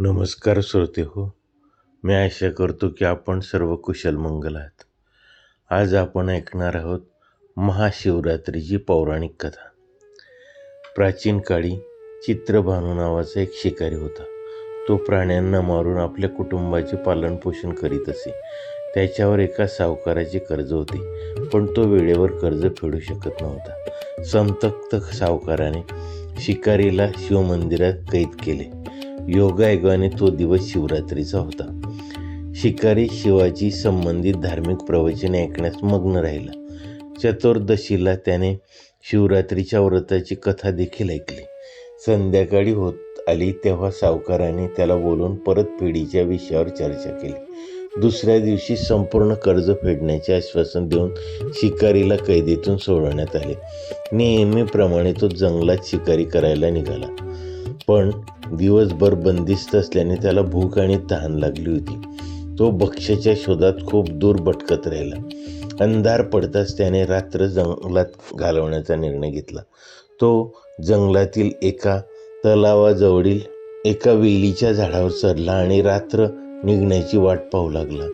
नमस्कार श्रोते हो मी आशा करतो की आपण सर्व कुशल मंगल आहात. आज आपण ऐकणार आहोत महाशिवरात्रीची पौराणिक कथा. प्राचीन काळी चित्रभानू नावाचा एक शिकारी होता. तो प्राण्यांना मारून आपल्या कुटुंबाचे पालनपोषण करीत असे. त्याच्यावर एका सावकाराचे कर्ज होते पण तो वेळेवर कर्ज फेडू शकत नव्हता. संतप्त सावकाराने शिकारीला शिवमंदिरात कैद केले. योगायोगाने तो दिवस शिवरात्रीचा होता. शिकारी शिवाची संबंधित धार्मिक प्रवचने ऐकण्यास मग्न राहिला. चतुर्दशीला त्याने शिवरात्रीच्या व्रताची कथा देखील ऐकली. संध्याकाळी होत आली तेव्हा सावकाराने त्याला बोलून परतफेडीच्या विषयावर चर्चा केली. दुसऱ्या दिवशी संपूर्ण कर्ज फेडण्याचे आश्वासन देऊन शिकारीला कैदेतून सोडवण्यात आले. नेहमीप्रमाणे तो जंगलात शिकारी करायला निघाला. पण दिवसभर बंदिस्त असल्याने त्याला भूक आणि तहान लागली होती. तो भक्ष्याच्या शोधात खूप दूर भटकत राहिला. अंधार पडताच त्याने रात्र जंगलात घालवण्याचा निर्णय घेतला. तो जंगलातील एका तलावाजवळील एका वेलीच्या झाडावर चढला आणि रात्र निघण्याची वाट पाहू लागला.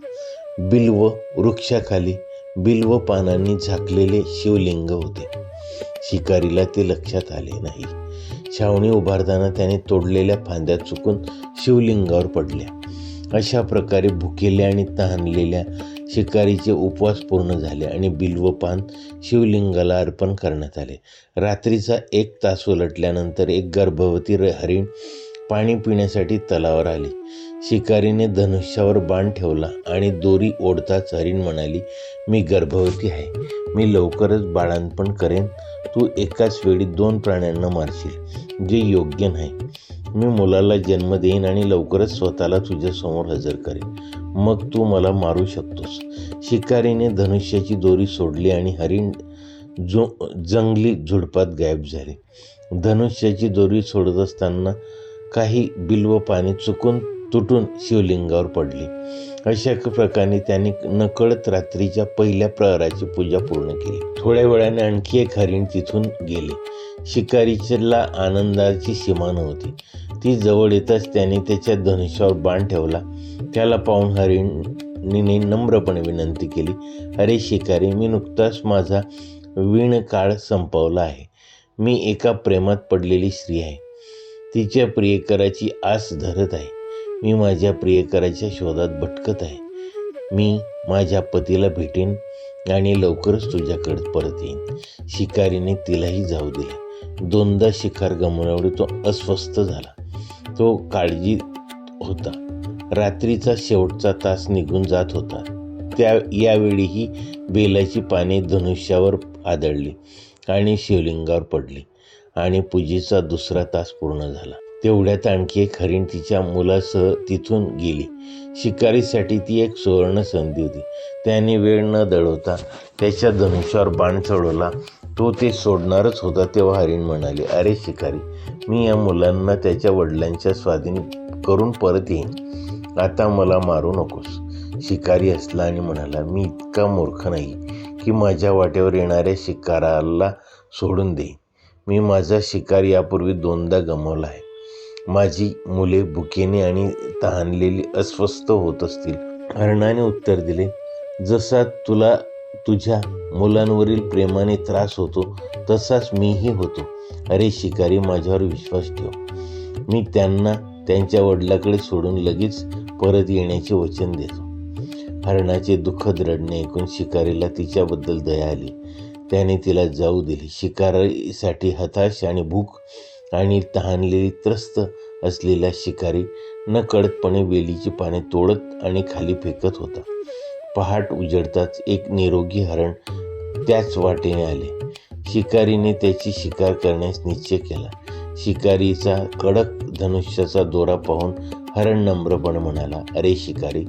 बिल्व वृक्षाखाली बिल्व पानांनी झाकलेले शिवलिंग होते. शिकारीला ते लक्षात आले नाही. छावणी उभारताना त्याने तोडलेल्या फांद्या चुकून शिवलिंगावर पडल्या. अशा प्रकारे भुकेल्या आणि तहानलेल्या शिकारीचे उपवास पूर्ण झाले आणि बिल्व पान शिवलिंगाला अर्पण करण्यात आले. रात्रीचा एक तास उलटल्यानंतर एक गर्भवती हरिण पाणी पिण्यासाठी तलावर आली. शिकारीने धनुष्यावर बाण ठेवला आणि दोरी ओढताच हरिण म्हणाली मी गर्भवती आहे. मी लवकरच बाळांपण करेन. तू एकाच वेळी दोन प्राण्यांना मारशील जे योग्य नाही. मी मुलाला जन्म देईन आणि लवकरच स्वतःला तुझ्यासमोर हजर करेन. मग तू मला मारू शकतोस. शिकारीने धनुष्याची दोरी सोडली आणि हरिण जो जंगली झुडपात गायब झाले. धनुष्याची दोरी सोडत असताना काही बिल्व पाणी चुकून तुटून शिवलिंगावर पडली. अशा प्रकारे त्यांनी नकळत रात्रीच्या पहिल्या प्रहराची पूजा पूर्ण केली. थोड्या वेळाने आणखी एक हरिण तिथून गेले. शिकारीला आनंदाची सीमा नव्हती. ती जवळ येताच त्याने त्याच्या धनुष्यावर बाण ठेवला. त्याला पाहून हरिणीने नम्रपणे विनंती केली अरे शिकारी मी नुकताच माझा विण काळ संपवला आहे. मी एका प्रेमात पडलेली स्त्री आहे. तिच्या प्रियकराची आस धरत आहे. मी माझ्या प्रियकराच्या शोधात भटकत आहे. मी माझ्या पतीला भेटेन आणि लवकरच तुझ्याकडे परत येईन. शिकारीने तिलाही जाऊ दिले. दोनदा शिकार गमवल्यामुळे तो अस्वस्थ झाला. तो काळजी होता. रात्रीचा शेवटचा तास निघून जात होता. त्या यावेळीही बेलाची पाने धनुष्यावर आदळली आणि शिवलिंगावर पडली आणि पूजेचा दुसरा तास पूर्ण झाला. तेवढ्यात आणखी एक हरिण तिच्या मुलासह तिथून गेली. शिकारीसाठी ती एक सुवर्ण संधी होती. त्याने वेळ न दळवता त्याच्या धनुष्यावर बाण चढवला. तो ते सोडणारच होता तेव्हा हरिण म्हणाले अरे शिकारी मी या मुलांना त्याच्या वडिलांच्या स्वाधीन करून परत येईन. आता मला मारू नकोस. शिकारी असला आणि म्हणाला मी इतका मूर्ख नाही की माझ्या वाटेवर येणाऱ्या शिकाराला सोडून देईन. मी माझा शिकार यापूर्वी दोनदा गमावला आहे. माझी मुले भुकेने आणि तहानलेली अस्वस्थ होत असतील. हरणाने उत्तर दिले जसा तुला तुझ्या मुलांवरील प्रेमाने त्रास होतो तसाच मीही होतो. अरे शिकारी माझ्यावर विश्वास ठेव. मी त्यांना त्यांच्या वडिलाकडे सोडून लगेच परत येण्याचे वचन देतो. हरणाचे दुःखद रडणे ऐकून शिकारीला तिच्याबद्दल दया आली. त्याने तिला जाऊ दिली. शिकारीसाठी हताश आणि भूक आणि तहानलेली त्रस्त असलेला शिकारी न कळतपणे वेलीची पाने तोडत आणि खाली फेकत होता. पहाट उजडताच एक निरोगी हरण त्याच वाटेने आले. शिकारीने त्याची शिकार करण्यास निश्चय केला. शिकारीचा कडक धनुष्याचा दोरा पाहून हरण नम्रपणे म्हणाला अरे शिकारी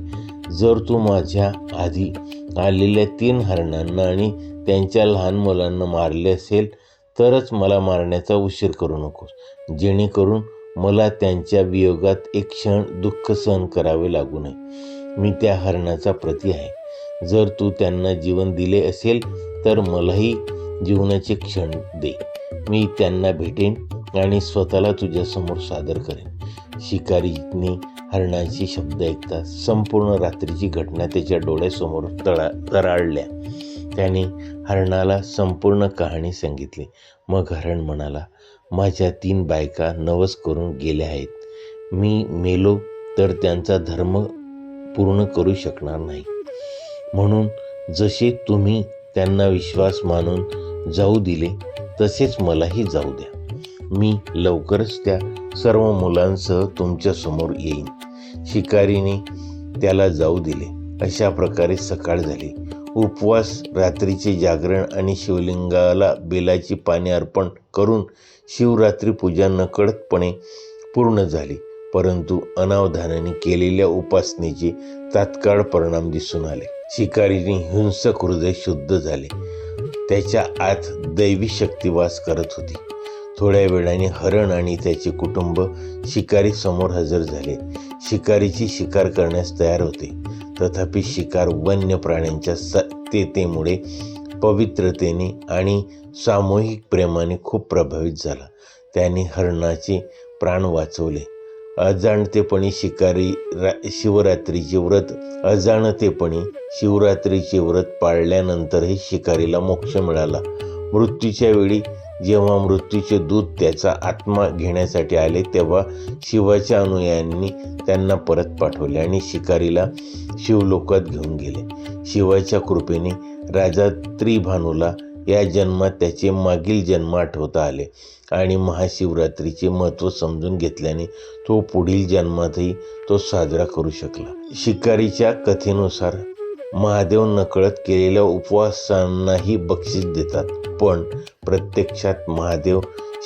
जर तू माझ्या आधी आलेल्या तीन हरणांना आणि त्यांच्या लहान मुलांना मारले असेल तरच मला मारण्याचा उशीर करू नकोस. जेणेकरून मला त्यांच्या वियोगात एक क्षण दुःख सहन करावे लागू नये. मी त्या हरणाचा प्रती आहे. जर तू त्यांना जीवन दिले असेल तर मलाही जीवनाचे क्षण दे. मी त्यांना भेटेन आणि स्वतःला तुझ्यासमोर सादर करेन. शिकारीने हरणाचे शब्द ऐकता संपूर्ण रात्रीची घटना त्याच्या डोळ्यासमोर तळा तराळल्या. त्याने हरणाला संपूर्ण कहाणी सांगितली. मग हरण म्हणाला माझ्या तीन बायका नवस करून गेल्या आहेत. मी मेलो तर त्यांचा धर्म पूर्ण करू शकणार नाही. म्हणून जसे तुम्ही त्यांना विश्वास मानून जाऊ दिले तसेच मलाही जाऊ द्या. मी लवकरच त्या सर्व मुलांसह तुमच्यासमोर येईन. शिकारीने त्याला जाऊ दिले. अशा प्रकारे सकाळ झाली. उपवास रात्रीचे जागरण आणि शिवलिंगाला बेलाची पाने अर्पण करून शिवरात्री पूजा नकळतपणे पूर्ण झाली. परंतु अनावधानाने केलेल्या उपासनेचे तात्काळ परिणाम दिसून आले. शिकारीने हिंसक हृदय शुद्ध झाले. त्याच्या आत दैवी शक्ती वास करत होती. थोड्या वेळाने हरण आणि त्याचे कुटुंब शिकारी समोर हजर झाले. शिकारीची शिकार करण्यास तयार होते. तथापि शिकार वन्य प्राण्यांच्या सत्यतेमुळे पवित्रतेने आणि सामूहिक प्रेमाने खूप प्रभावित झाला. त्याने हरणाचे प्राण वाचवले. अजाणतेपणी शिकारी रा शिवरात्रीचे व्रत अजाणतेपणी शिवरात्रीचे व्रत पाळल्यानंतरही शिकारीला मोक्ष मिळाला. मृत्यूच्या वेळी जेव्हा मृत्यूचे दूत त्याचा आत्मा घेण्यासाठी आले तेव्हा शिवाच्या अनुयायांनी त्यांना परत पाठवले आणि शिकारीला शिवलोकात घेऊन गेले. शिवाच्या कृपेने राजा त्रिभानूला या जन्मात त्याचे मागील जन्म आठवता आले आणि महाशिवरात्रीचे महत्त्व समजून घेतल्याने तो पुढील जन्मातही तो साजरा करू शकला. शिकारीच्या कथेनुसार महादेव नकळत केलेल्या उपवासांनाही बक्षीस देतात. पण प्रत्यक्षात महादेव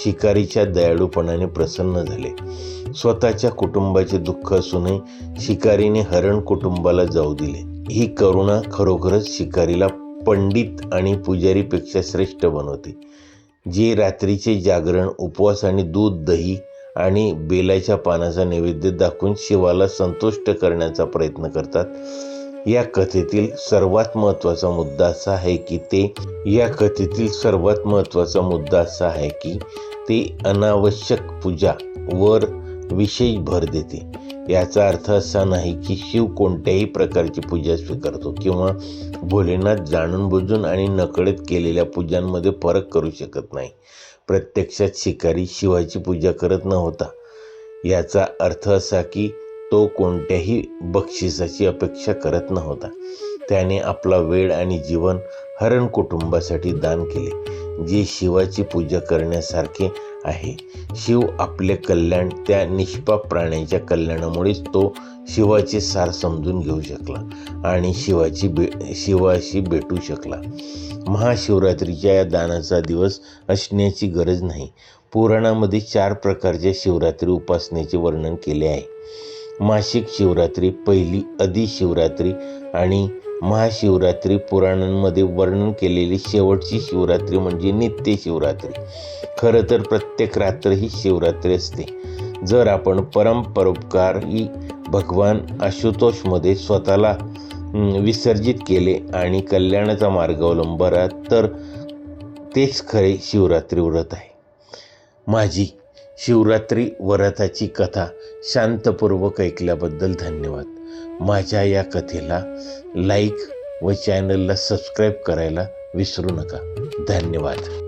शिकारीच्या दयाळूपणाने प्रसन्न झाले. स्वतःच्या कुटुंबाचे दुःख असूनही शिकारीने हरण कुटुंबाला जाऊ दिले. ही करुणा खरोखरच शिकारीला पंडित आणि पुजारीपेक्षा श्रेष्ठ बनवते. जे रात्रीचे जागरण उपवास आणि दूध दही आणि बेलाच्या पानाचा नैवेद्य दाखवून शिवाला संतुष्ट करण्याचा प्रयत्न करतात या कथेतील सर्वात महत्त्वाचा मुद्दा असा आहे की ते या कथेतील सर्वात महत्त्वाचा मुद्दा असा आहे की ते अनावश्यक पूजा वर विशेष भर देते. याचा अर्थ असा नाही की शिव कोणत्याही प्रकारची पूजा स्वीकारतो किंवा भोलेनाथ जाणून बुजून आणि नकळत केलेल्या पूजांमध्ये फरक करू शकत नाही. प्रत्यक्षात शिकारी शिवाची पूजा करत नव्हता. याचा अर्थ असा की तो कोणत्याही बक्षिसाची अपेक्षा करत नव्हता. त्याने आपला वेळ आणि जीवन हरण कुटुंबासाठी दान केले जे शिवाची पूजा करण्यासारखे आहे. शिव आपले कल्याण त्या निष्पाप प्राण्यांच्या कल्याणामुळेच तो शिवाचे सार समजून घेऊ शकला आणि शिवाची बे शिवाशी भेटू शकला. महाशिवरात्रीच्या या दानाचा दिवस असण्याची गरज नाही. पुराणामध्ये चार प्रकारच्या शिवरात्री उपासनेचे वर्णन केले आहे. मासिक शिवरात्री पहिली अधिशिवरात्री आणि महाशिवरात्री पुराणांमध्ये वर्णन केलेली शेवटची शिवरात्री म्हणजे नित्य शिवरात्री खरं तर प्रत्येक रात्र ही शिवरात्री असते. जर आपण परमपरोपकारी भगवान आशुतोषमध्ये स्वतःला विसर्जित केले आणि कल्याणाचा मार्ग अवलंबला तर तेच खरे शिवरात्री व्रत आहे. माझी शिवरात्री व्रताची कथा शांतपूर्वक ऐकल्याबद्दल धन्यवाद. माझ्या या कथेला लाईक व चॅनलला सबस्क्राईब करायला विसरू नका. धन्यवाद.